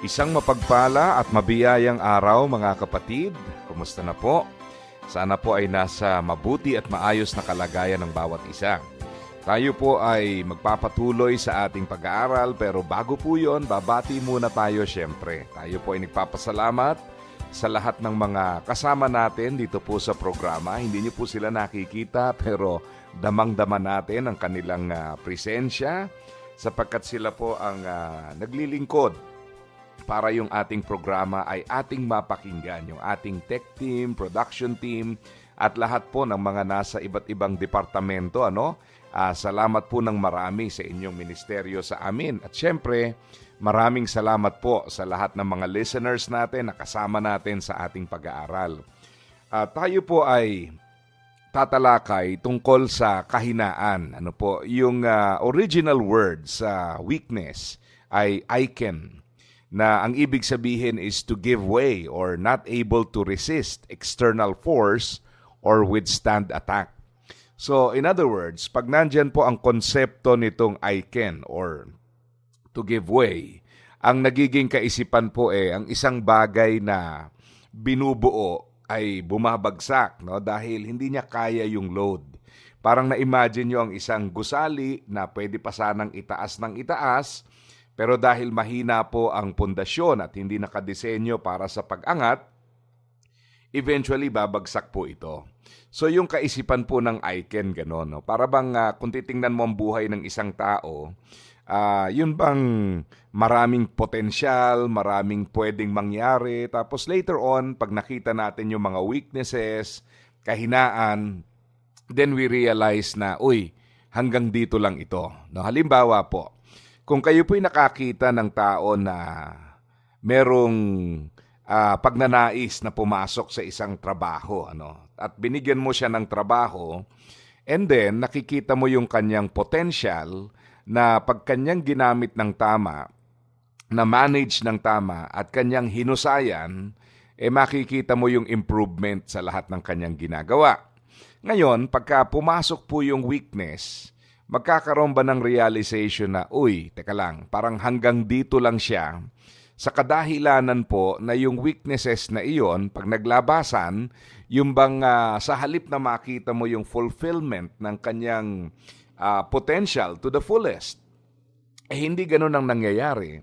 Isang mapagpala at mabiyayang araw mga kapatid. Kumusta na po? Sana po ay nasa mabuti at maayos na kalagayan ng bawat isa. Tayo po ay magpapatuloy sa ating pag-aaral pero bago po yon, babati muna tayo syempre. Tayo po ay nagpapasalamat sa lahat ng mga kasama natin dito po sa programa. Hindi niyo po sila nakikita pero damang-dama natin ang kanilang uh, presensya sapagkat sila po ang uh, naglilingkod para yung ating programa ay ating mapakinggan, yung ating tech team, production team, at lahat po ng mga nasa iba't ibang departamento. Ano? Uh, salamat po ng marami sa inyong ministeryo sa amin. At syempre, maraming salamat po sa lahat ng mga listeners natin na kasama natin sa ating pag-aaral. Uh, tayo po ay tatalakay tungkol sa kahinaan. Ano po, yung uh, original word sa weakness ay icon na ang ibig sabihin is to give way or not able to resist external force or withstand attack. So, in other words, pag nandyan po ang konsepto nitong I can or to give way, ang nagiging kaisipan po eh, ang isang bagay na binubuo ay bumabagsak no dahil hindi niya kaya yung load. Parang na-imagine nyo ang isang gusali na pwede pa sanang itaas ng itaas, pero dahil mahina po ang pundasyon at hindi nakadesenyo para sa pag-angat, eventually babagsak po ito. So yung kaisipan po ng Aiken gano'n, no? para bang uh, kung titingnan mo ang buhay ng isang tao, uh, yun bang maraming potensyal, maraming pwedeng mangyari, tapos later on, pag nakita natin yung mga weaknesses, kahinaan, then we realize na, uy, hanggang dito lang ito. No, halimbawa po, kung kayo po'y nakakita ng tao na merong uh, pagnanais na pumasok sa isang trabaho, ano, at binigyan mo siya ng trabaho, and then nakikita mo yung kanyang potential na pag kanyang ginamit ng tama, na manage ng tama at kanyang hinusayan, eh makikita mo yung improvement sa lahat ng kanyang ginagawa. Ngayon, pagka pumasok po yung weakness, magkakaroon ba ng realization na, uy, teka lang, parang hanggang dito lang siya, sa kadahilanan po na yung weaknesses na iyon, pag naglabasan, yung bang uh, sa halip na makita mo yung fulfillment ng kanyang uh, potential to the fullest, eh hindi ganun ang nangyayari.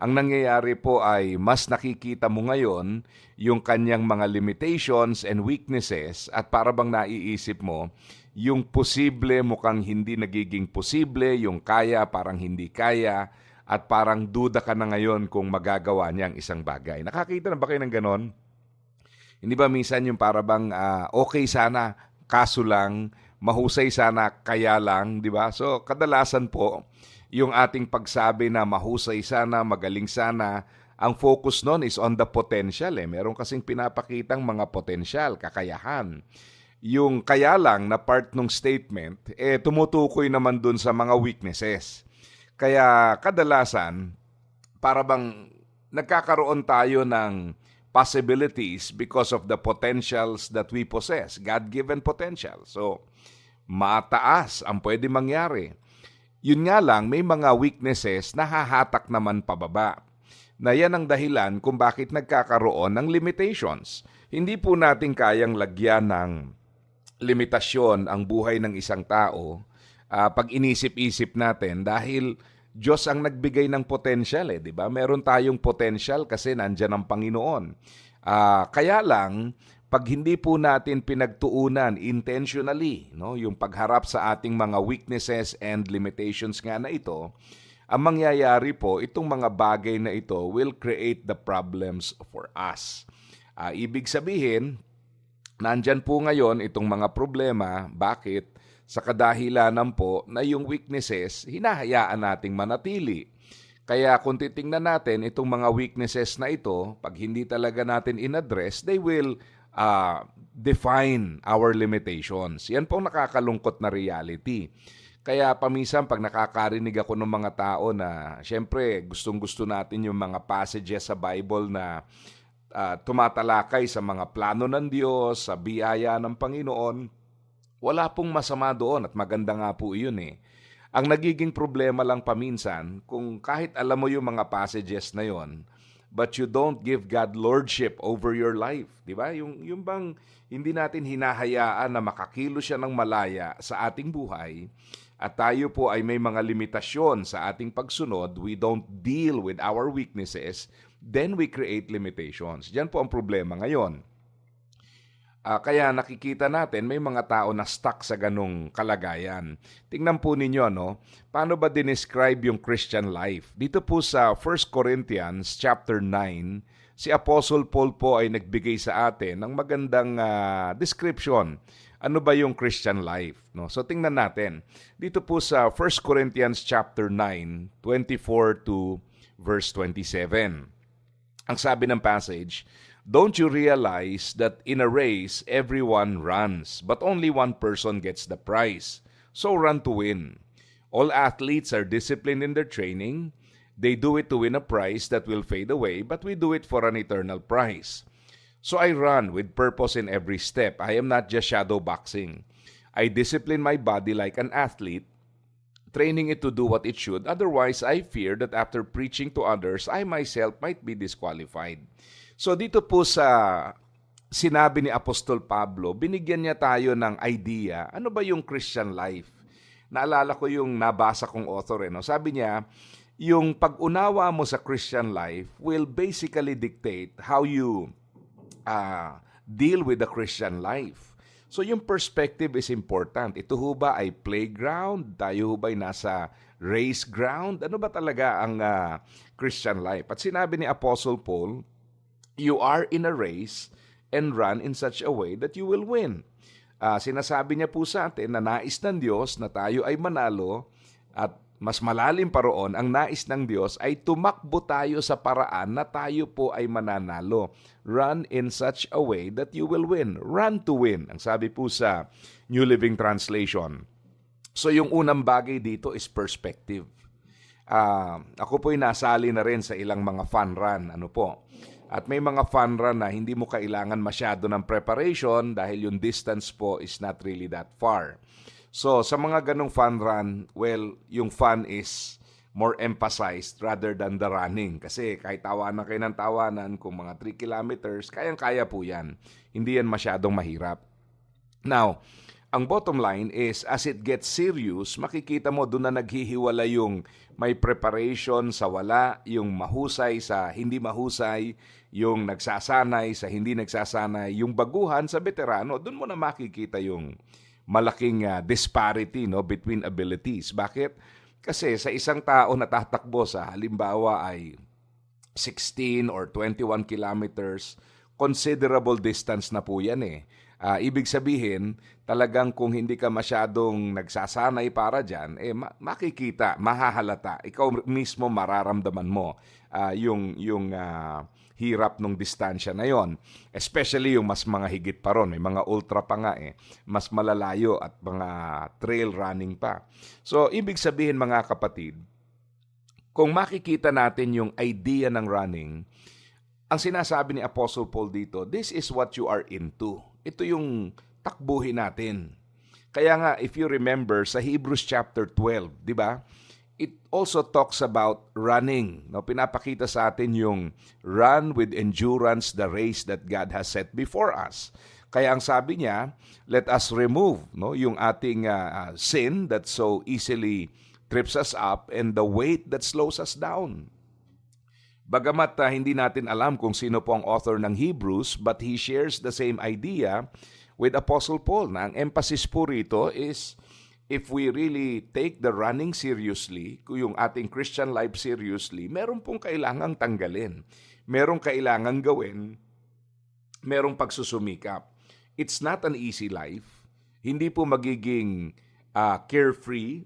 Ang nangyayari po ay mas nakikita mo ngayon yung kanyang mga limitations and weaknesses at para bang naiisip mo, yung posible mukhang hindi nagiging posible, yung kaya parang hindi kaya, at parang duda ka na ngayon kung magagawa niya ang isang bagay. Nakakita na ba kayo ng ganon? Hindi ba minsan yung para bang uh, okay sana, kaso lang, mahusay sana, kaya lang, di ba? So, kadalasan po, yung ating pagsabi na mahusay sana, magaling sana, ang focus nun is on the potential. Eh. Meron kasing pinapakitang mga potential, kakayahan yung kaya lang na part ng statement, eh tumutukoy naman dun sa mga weaknesses. Kaya kadalasan, para bang nagkakaroon tayo ng possibilities because of the potentials that we possess, God-given potential. So, mataas ang pwede mangyari. Yun nga lang, may mga weaknesses na hahatak naman pababa. Na yan ang dahilan kung bakit nagkakaroon ng limitations. Hindi po natin kayang lagyan ng limitasyon ang buhay ng isang tao uh, pag inisip-isip natin dahil Diyos ang nagbigay ng potential eh, di ba? Meron tayong potential kasi nandiyan ang Panginoon. Uh, kaya lang, pag hindi po natin pinagtuunan intentionally, no, yung pagharap sa ating mga weaknesses and limitations nga na ito, ang mangyayari po, itong mga bagay na ito will create the problems for us. Uh, ibig sabihin, Nandyan po ngayon itong mga problema. Bakit? Sa kadahilanan po na yung weaknesses, hinahayaan nating manatili. Kaya kung titingnan natin itong mga weaknesses na ito, pag hindi talaga natin in-address, they will uh, define our limitations. Yan pong nakakalungkot na reality. Kaya paminsan pag nakakarinig ako ng mga tao na syempre gustong-gusto natin yung mga passages sa Bible na uh, tumatalakay sa mga plano ng Diyos, sa biyaya ng Panginoon, wala pong masama doon at maganda nga po iyon eh. Ang nagiging problema lang paminsan, kung kahit alam mo yung mga passages na yon, but you don't give God lordship over your life, di ba? Yung, yung bang hindi natin hinahayaan na makakilo siya ng malaya sa ating buhay, at tayo po ay may mga limitasyon sa ating pagsunod, we don't deal with our weaknesses, then we create limitations. Diyan po ang problema ngayon. Uh, kaya nakikita natin may mga tao na stuck sa ganong kalagayan. Tingnan po ninyo, no? Paano ba dinescribe yung Christian life? Dito po sa 1 Corinthians chapter 9, si Apostle Paul po ay nagbigay sa atin ng magandang uh, description ano ba yung Christian life. No? So tingnan natin. Dito po sa 1 Corinthians chapter 9, 24 to verse 27. Ang sabi ng passage, Don't you realize that in a race everyone runs, but only one person gets the prize? So run to win. All athletes are disciplined in their training. They do it to win a prize that will fade away, but we do it for an eternal prize. So I run with purpose in every step. I am not just shadow boxing. I discipline my body like an athlete, training it to do what it should. Otherwise, I fear that after preaching to others, I myself might be disqualified. So dito po sa sinabi ni Apostol Pablo, binigyan niya tayo ng idea, ano ba yung Christian life? Naalala ko yung nabasa kong author, eh, no? sabi niya, yung pag-unawa mo sa Christian life will basically dictate how you uh, deal with the Christian life. So yung perspective is important. Ito ho ba ay playground? Tayo ho ba ay nasa race ground? Ano ba talaga ang uh, Christian life? At sinabi ni Apostle Paul, you are in a race and run in such a way that you will win. Uh, sinasabi niya po sa atin na nais ng Diyos na tayo ay manalo at mas malalim pa roon, ang nais ng Diyos ay tumakbo tayo sa paraan na tayo po ay mananalo. Run in such a way that you will win. Run to win. Ang sabi po sa New Living Translation. So yung unang bagay dito is perspective. Uh, ako po ay nasali na rin sa ilang mga fun run. Ano po? At may mga fun run na hindi mo kailangan masyado ng preparation dahil yung distance po is not really that far. So, sa mga ganong fun run, well, yung fun is more emphasized rather than the running. Kasi kahit tawanan kayo ng tawanan, kung mga 3 kilometers, kayang-kaya po yan. Hindi yan masyadong mahirap. Now, ang bottom line is, as it gets serious, makikita mo doon na naghihiwala yung may preparation sa wala, yung mahusay sa hindi mahusay, yung nagsasanay sa hindi nagsasanay, yung baguhan sa veterano, doon mo na makikita yung malaking uh, disparity no between abilities. Bakit? Kasi sa isang tao na tatakbo sa halimbawa ay 16 or 21 kilometers, considerable distance na po yan eh. Uh, ibig sabihin, talagang kung hindi ka masyadong nagsasanay para dyan, eh, ma- makikita, mahahalata. Ikaw mismo mararamdaman mo uh, yung, yung uh, hirap ng distansya na yon. Especially yung mas mga higit pa ron, may mga ultra pa nga eh, mas malalayo at mga trail running pa. So, ibig sabihin mga kapatid, kung makikita natin yung idea ng running, ang sinasabi ni Apostle Paul dito, this is what you are into. Ito yung takbuhin natin. Kaya nga, if you remember, sa Hebrews chapter 12, di ba? It also talks about running. No, pinapakita sa atin yung run with endurance the race that God has set before us. Kaya ang sabi niya, let us remove no yung ating uh, sin that so easily trips us up and the weight that slows us down. Bagamat uh, hindi natin alam kung sino po ang author ng Hebrews, but he shares the same idea with Apostle Paul na ang emphasis po rito is if we really take the running seriously, yung ating Christian life seriously, meron pong kailangang tanggalin. Meron kailangang gawin, merong pagsusumikap. It's not an easy life. Hindi po magiging uh, carefree,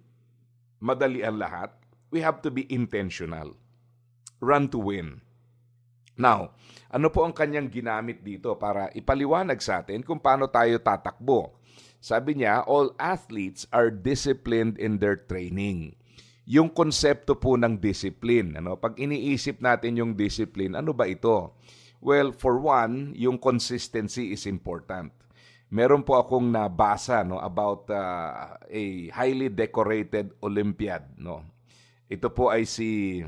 madali ang lahat. We have to be intentional. run to win. Now, ano po ang kanyang ginamit dito para ipaliwanag sa atin kung paano tayo tatakbo? Sabi niya, all athletes are disciplined in their training. Yung konsepto po ng discipline, ano? Pag iniisip natin yung discipline, ano ba ito? Well, for one, yung consistency is important. Meron po akong nabasa no about uh, a highly decorated Olympiad, no. Ito po ay si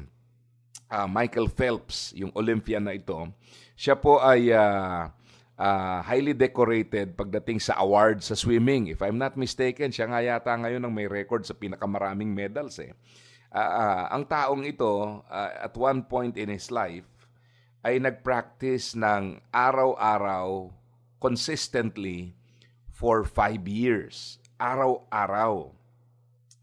uh, Michael Phelps, yung Olympian na ito, siya po ay uh, uh, highly decorated pagdating sa awards sa swimming. If I'm not mistaken, siya nga yata ngayon ang may record sa pinakamaraming medals eh. Uh, uh, ang taong ito, uh, at one point in his life, ay nag-practice ng araw-araw consistently for five years. Araw-araw.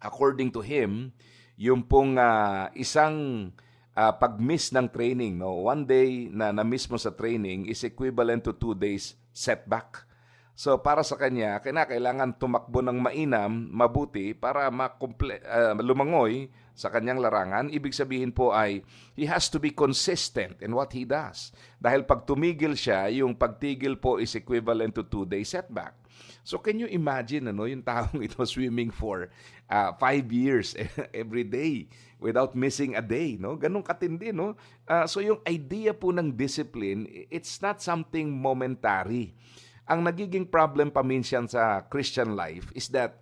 According to him, yung pong uh, isang uh, pag-miss ng training, no? one day na na-miss mo sa training is equivalent to two days setback. So para sa kanya, kailangan tumakbo ng mainam, mabuti para makomple- uh, lumangoy sa kanyang larangan. Ibig sabihin po ay he has to be consistent in what he does. Dahil pag tumigil siya, yung pagtigil po is equivalent to two day setback. So can you imagine ano yung taong ito swimming for uh, five years every day without missing a day, no? Ganun katindi, no? Uh, so yung idea po ng discipline, it's not something momentary. Ang nagiging problem pa minsan sa Christian life is that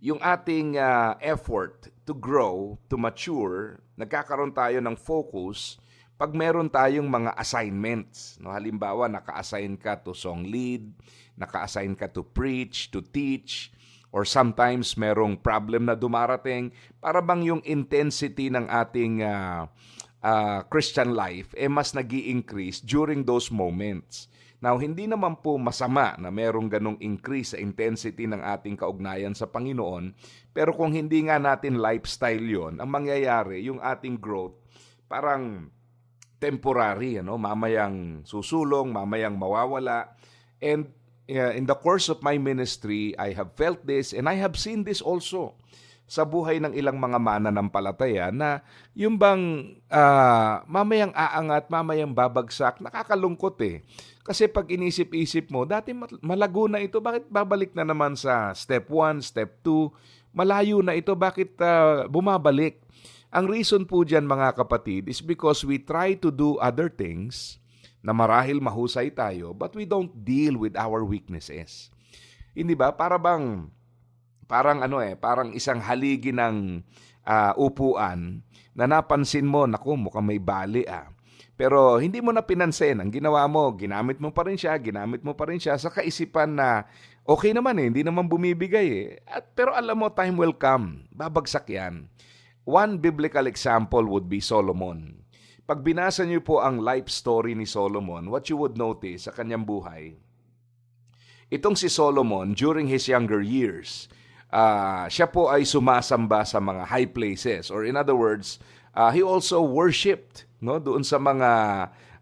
yung ating uh, effort to grow, to mature, nagkakaroon tayo ng focus pag meron tayong mga assignments. No? Halimbawa, naka-assign ka to song lead, naka-assign ka to preach, to teach, or sometimes merong problem na dumarating, para bang yung intensity ng ating uh, uh, Christian life eh mas nag increase during those moments. Now, hindi naman po masama na merong ganong increase sa intensity ng ating kaugnayan sa Panginoon, pero kung hindi nga natin lifestyle yon, ang mangyayari, yung ating growth, parang temporary, ano? mamayang susulong, mamayang mawawala. And uh, in the course of my ministry, I have felt this and I have seen this also sa buhay ng ilang mga mananampalataya na yung bang uh, mamayang aangat, mamayang babagsak, nakakalungkot eh. Kasi pag inisip-isip mo, dati malago na ito, bakit babalik na naman sa step 1, step 2, malayo na ito, bakit uh, bumabalik? Ang reason po dyan mga kapatid is because we try to do other things na marahil mahusay tayo but we don't deal with our weaknesses. Hindi ba? Para bang parang ano eh, parang isang haligi ng uh, upuan na napansin mo, naku, mukhang may bali ah. Pero hindi mo na pinansin. Ang ginawa mo, ginamit mo pa rin siya, ginamit mo pa rin siya sa kaisipan na okay naman eh, hindi naman bumibigay eh. At, pero alam mo, time will come. Babagsak yan. One biblical example would be Solomon. Pag binasa niyo po ang life story ni Solomon, what you would notice sa kanyang buhay, itong si Solomon, during his younger years, uh, siya po ay sumasamba sa mga high places. Or in other words, uh, he also worshipped no, doon sa mga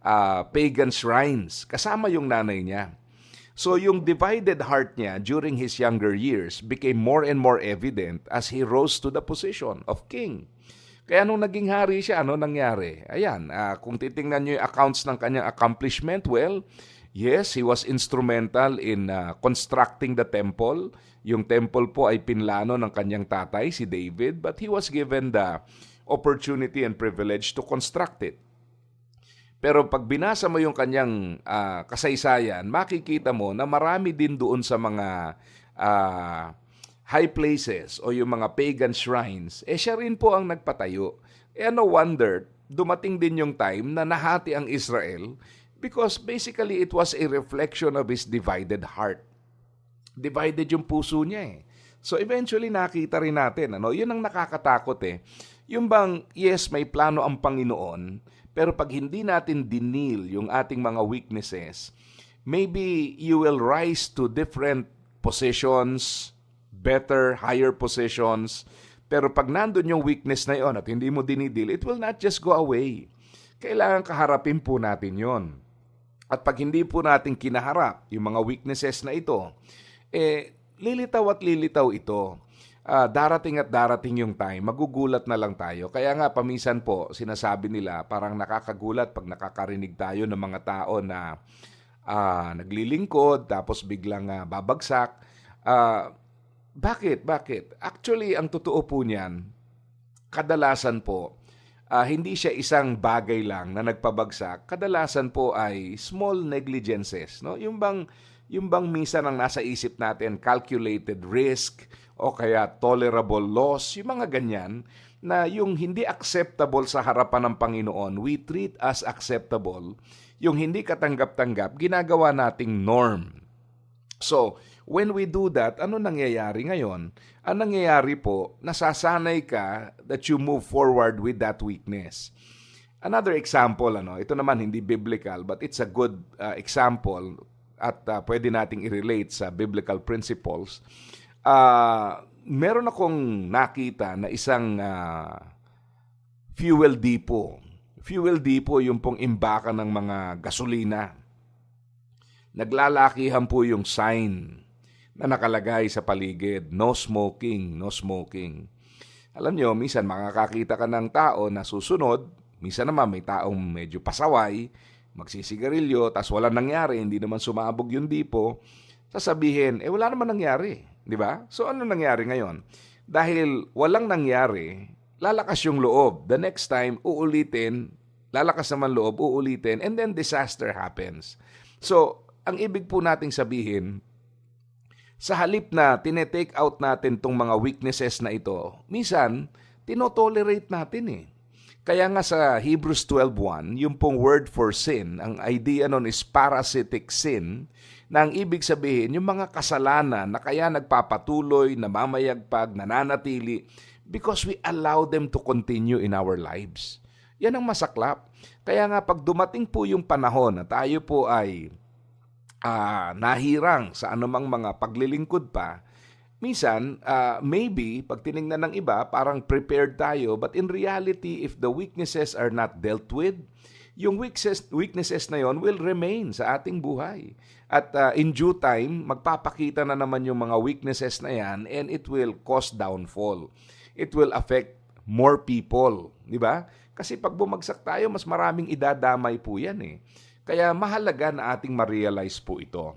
uh, pagan shrines. Kasama yung nanay niya. So yung divided heart niya during his younger years became more and more evident as he rose to the position of king. Kaya nung naging hari siya, ano nangyari? Ayan, uh, kung titingnan niyo yung accounts ng kanyang accomplishment, well, yes, he was instrumental in uh, constructing the temple. Yung temple po ay pinlano ng kanyang tatay, si David, but he was given the opportunity and privilege to construct it. Pero pag binasa mo yung kanyang uh, kasaysayan, makikita mo na marami din doon sa mga uh, high places o yung mga pagan shrines, eh siya rin po ang nagpatayo. Eh no wonder, dumating din yung time na nahati ang Israel because basically it was a reflection of his divided heart. Divided yung puso niya eh. So eventually nakita rin natin, ano, yun ang nakakatakot eh. Yung bang, yes, may plano ang Panginoon, pero pag hindi natin dinil yung ating mga weaknesses, maybe you will rise to different positions, better, higher positions, pero pag nandun yung weakness na yon at hindi mo dinidil, it will not just go away. Kailangan kaharapin po natin yon. At pag hindi po natin kinaharap yung mga weaknesses na ito, eh, lilitaw at lilitaw ito. ah, darating at darating yung time, magugulat na lang tayo. Kaya nga, paminsan po, sinasabi nila, parang nakakagulat pag nakakarinig tayo ng mga tao na ah, naglilingkod, tapos biglang ah, babagsak. Ah, bakit? Bakit? Actually, ang totoo po niyan, kadalasan po, ah, hindi siya isang bagay lang na nagpabagsak. Kadalasan po ay small negligences. No? Yung bang, yung bang minsan ang nasa isip natin, calculated risk, o kaya tolerable loss, yung mga ganyan, na yung hindi acceptable sa harapan ng Panginoon, we treat as acceptable. Yung hindi katanggap-tanggap, ginagawa nating norm. So, when we do that, ano nangyayari ngayon? Ang nangyayari po, nasasanay ka that you move forward with that weakness. Another example, ano, ito naman hindi biblical, but it's a good uh, example at uh, pwede nating i-relate sa biblical principles. Uh, meron akong nakita na isang uh, fuel depot. Fuel depot yung pong imbakan ng mga gasolina naglalakihan po yung sign na nakalagay sa paligid, no smoking, no smoking. Alam nyo, minsan makakakita ka ng tao na susunod, minsan naman may taong medyo pasaway, magsisigarilyo, tas wala nangyari, hindi naman sumabog yung dipo, sasabihin, eh wala naman nangyari, di ba? So ano nangyari ngayon? Dahil walang nangyari, lalakas yung loob. The next time, uulitin, lalakas naman loob, uulitin, and then disaster happens. So, ang ibig po nating sabihin, sa halip na tinetake out natin tong mga weaknesses na ito, minsan, tinotolerate natin eh. Kaya nga sa Hebrews 12.1, yung pong word for sin, ang idea nun is parasitic sin, na ang ibig sabihin, yung mga kasalanan na kaya nagpapatuloy, namamayagpag, nananatili, because we allow them to continue in our lives. Yan ang masaklap. Kaya nga pag dumating po yung panahon na tayo po ay uh, nahirang sa anumang mga paglilingkod pa, minsan, uh, maybe, pag tiningnan ng iba, parang prepared tayo, but in reality, if the weaknesses are not dealt with, yung weaknesses, weaknesses na yon will remain sa ating buhay. At uh, in due time, magpapakita na naman yung mga weaknesses na yan and it will cause downfall. It will affect more people, di ba? Kasi pag bumagsak tayo, mas maraming idadamay po yan eh. Kaya mahalaga na ating ma-realize po ito.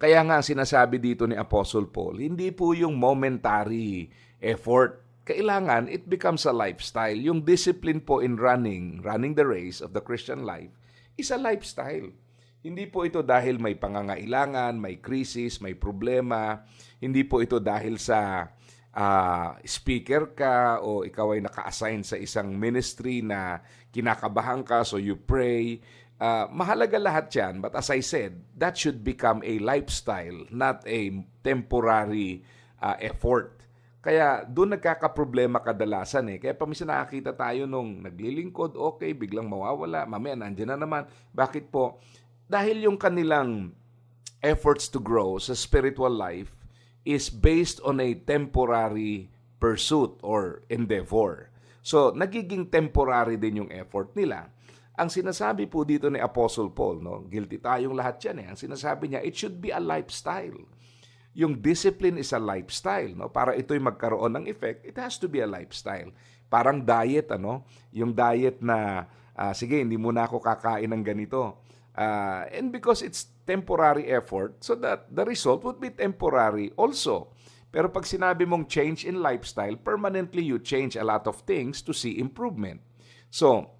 Kaya nga sinasabi dito ni Apostle Paul, hindi po yung momentary effort. Kailangan it becomes a lifestyle. Yung discipline po in running, running the race of the Christian life, is a lifestyle. Hindi po ito dahil may pangangailangan, may krisis, may problema. Hindi po ito dahil sa uh, speaker ka o ikaw ay naka-assign sa isang ministry na kinakabahan ka so you pray. Uh, mahalaga lahat yan, but as I said, that should become a lifestyle, not a temporary uh, effort. Kaya doon nagkakaproblema kadalasan eh. Kaya paminsan nakakita tayo nung naglilingkod, okay, biglang mawawala, mamaya nandiyan na naman. Bakit po? Dahil yung kanilang efforts to grow sa spiritual life is based on a temporary pursuit or endeavor. So, nagiging temporary din yung effort nila. Ang sinasabi po dito ni Apostle Paul, no, guilty tayong lahat yan eh. Ang sinasabi niya, it should be a lifestyle. Yung discipline is a lifestyle, no? Para ito'y magkaroon ng effect, it has to be a lifestyle. Parang diet, ano? Yung diet na, uh, sige, hindi muna ako kakain ng ganito. Uh, and because it's temporary effort, so that the result would be temporary also. Pero pag sinabi mong change in lifestyle, permanently you change a lot of things to see improvement. So,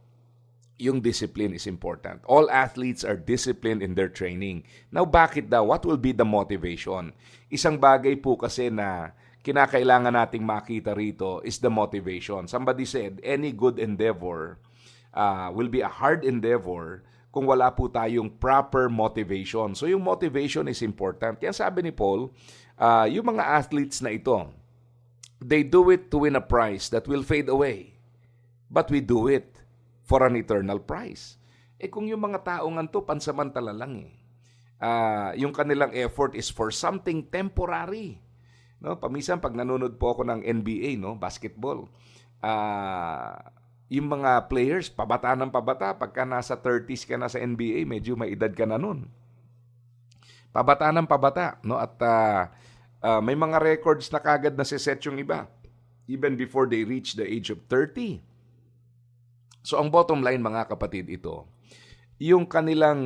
yung discipline is important. All athletes are disciplined in their training. Now, bakit daw? What will be the motivation? Isang bagay po kasi na kinakailangan nating makita rito is the motivation. Somebody said, any good endeavor uh, will be a hard endeavor kung wala po tayong proper motivation. So, yung motivation is important. Kaya sabi ni Paul, uh, yung mga athletes na ito, they do it to win a prize that will fade away. But we do it for an eternal price. Eh kung yung mga taong to pansamantala lang eh. Uh, yung kanilang effort is for something temporary. No, pamisan pag nanonood po ako ng NBA, no, basketball. Uh, yung mga players, pabata ng pabata, pagka nasa 30s ka na sa NBA, medyo may edad ka na nun. Pabata ng pabata, no? At uh, Ah, may mga records na kagad na set yung iba. Even before they reach the age of 30. So ang bottom line mga kapatid ito, yung kanilang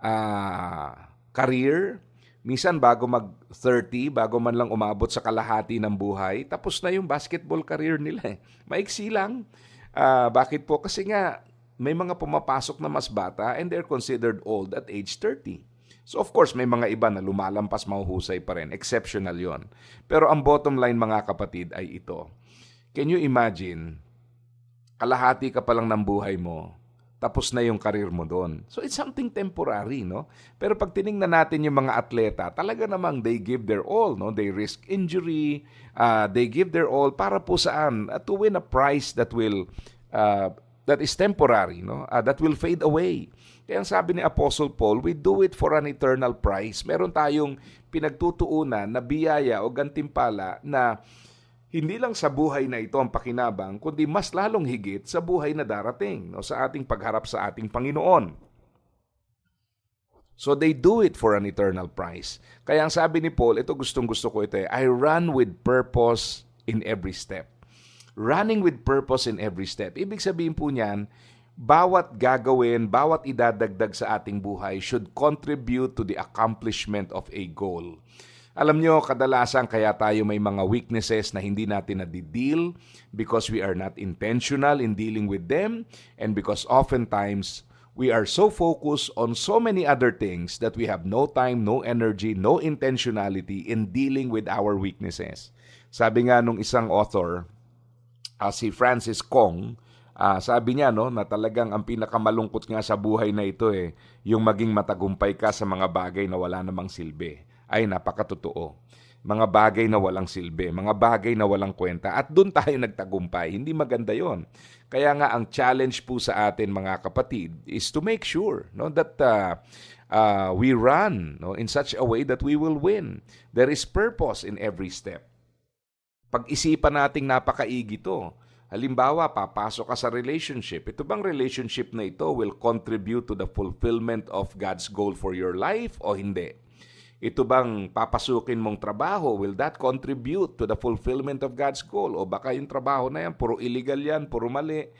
ah, career, minsan bago mag 30, bago man lang umabot sa kalahati ng buhay, tapos na yung basketball career nila. Eh. Maiksi lang. Ah, bakit po? Kasi nga may mga pumapasok na mas bata and they're considered old at age 30. So of course, may mga iba na lumalampas mahuhusay pa rin. Exceptional yon. Pero ang bottom line mga kapatid ay ito. Can you imagine, kalahati ka pa lang ng buhay mo, tapos na yung karir mo doon. So it's something temporary, no? Pero pag tiningnan natin yung mga atleta, talaga namang they give their all, no? They risk injury, uh, they give their all para po saan? Uh, to win a prize that will uh, that is temporary, no? Uh, that will fade away. Kaya ang sabi ni Apostle Paul, we do it for an eternal prize. Meron tayong pinagtutuunan na biyaya o gantimpala na hindi lang sa buhay na ito ang pakinabang, kundi mas lalong higit sa buhay na darating, no, sa ating pagharap sa ating Panginoon. So they do it for an eternal prize. Kaya ang sabi ni Paul, ito gustong gusto ko ito eh, I run with purpose in every step. Running with purpose in every step. Ibig sabihin po niyan, bawat gagawin, bawat idadagdag sa ating buhay should contribute to the accomplishment of a goal. Alam nyo, kadalasan kaya tayo may mga weaknesses na hindi natin na-deal because we are not intentional in dealing with them and because oftentimes we are so focused on so many other things that we have no time, no energy, no intentionality in dealing with our weaknesses. Sabi nga nung isang author, ah, si Francis Kong, ah, sabi niya no na talagang ang pinakamalungkot nga sa buhay na ito eh yung maging matagumpay ka sa mga bagay na wala namang silbi. Ay napakatotoo. Mga bagay na walang silbi, mga bagay na walang kwenta at doon tayo nagtagumpay. Hindi maganda 'yon. Kaya nga ang challenge po sa atin mga kapatid is to make sure no that uh, uh, we run no in such a way that we will win. There is purpose in every step pag-isipan nating napakaigi to. Halimbawa, papasok ka sa relationship. Ito bang relationship na ito will contribute to the fulfillment of God's goal for your life o hindi? Ito bang papasukin mong trabaho, will that contribute to the fulfillment of God's goal? O baka yung trabaho na yan, puro illegal yan, puro mali.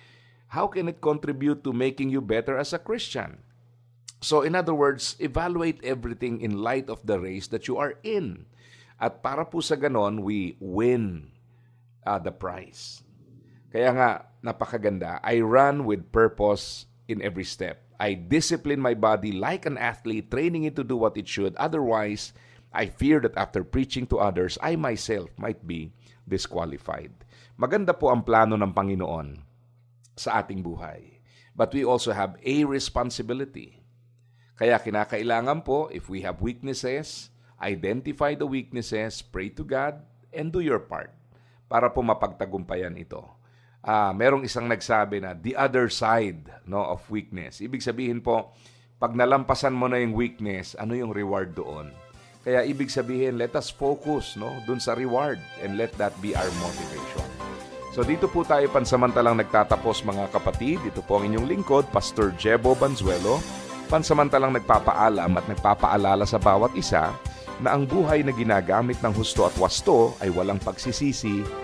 How can it contribute to making you better as a Christian? So in other words, evaluate everything in light of the race that you are in. At para po sa ganon, we win uh, the prize. Kaya nga, napakaganda. I run with purpose in every step. I discipline my body like an athlete, training it to do what it should. Otherwise, I fear that after preaching to others, I myself might be disqualified. Maganda po ang plano ng Panginoon sa ating buhay. But we also have a responsibility. Kaya kinakailangan po, if we have weaknesses, identify the weaknesses, pray to God, and do your part para po mapagtagumpayan ito. Ah, merong isang nagsabi na the other side no of weakness. Ibig sabihin po, pag nalampasan mo na yung weakness, ano yung reward doon? Kaya ibig sabihin, let us focus no dun sa reward and let that be our motivation. So dito po tayo pansamantalang nagtatapos mga kapatid. Ito po ang inyong lingkod, Pastor Jebo Banzuelo. Pansamantalang nagpapaalam at nagpapaalala sa bawat isa na ang buhay na ginagamit ng husto at wasto ay walang pagsisisi